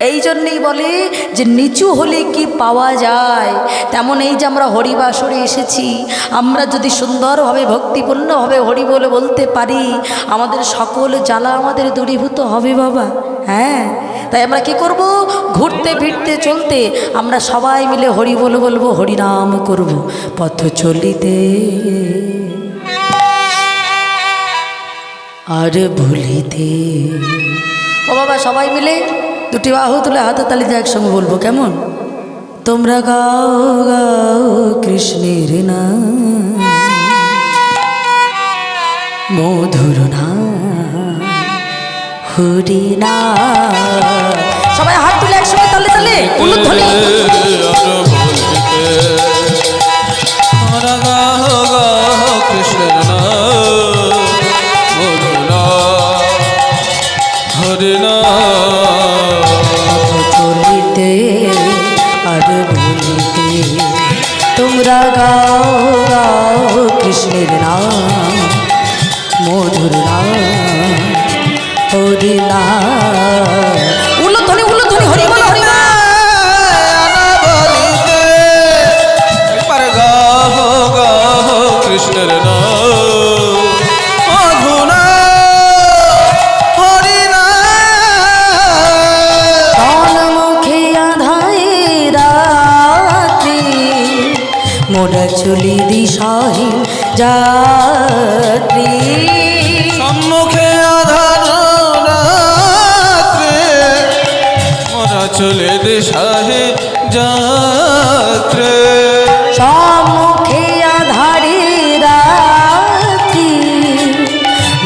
এই জন্যেই বলে যে নিচু হলে কি পাওয়া যায়? তেমন এই যে আমরা হরিবাসরে এসেছি, আমরা যদি সুন্দরভাবে, ভক্তিপূর্ণভাবে হরি বলে বলতে পারি, আমাদের সকল জ্বালা আমাদের দূরীভূত হবে বাবা। হ্যাঁ? তাই আমরা কি করব? ঘুরতে, ফিরতে, চলতে আমরা সবাই মিলে হরি বলে বলব, হরিনাম করব। পথ চলিতে আর ভুলিতে। ও বাবা, সবাই মিলে দুটি বাহু তুলে হাতে তালিতে একসঙ্গে বলব, কেমন? তোমরা গাও গাও কৃষ্ণের না মধুর না হরি না সবাই হাত তুলে একসঙ্গে তালে তালে। উলুধ্বনি হরে না তোমরা গাও গাও, কৃষ্ণের নাম, মধুর নাম, হরি নাম। উলধ্বনি উলধ্বনি হরি বল, হরি কৃষ্ণের নাম। মোরা চলি দিশাহীন যাত্রী। সম্মুখে আধার মোরা চলে দিশাহে যাত্রে। সম্মুখে আধারে রাত্রি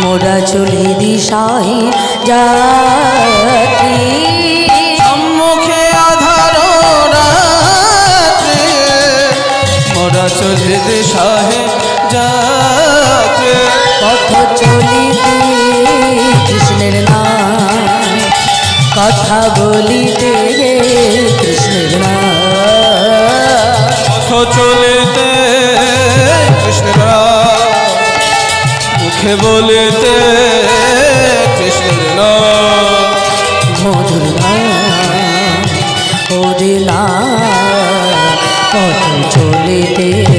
মোরা চলি দিশাহী যাত্রী। মোরা চলে দিশাহে যাত্রে পথ চলিতে কৃষ্ণের নাম। কথা বলিতে কৃষ্ণের নাম। পথ চলিতে কৃষ্ণের মুখে বলিতে কৃষ্ণের নাম। মধুর নাম ওরে নাম। পথ চলিতে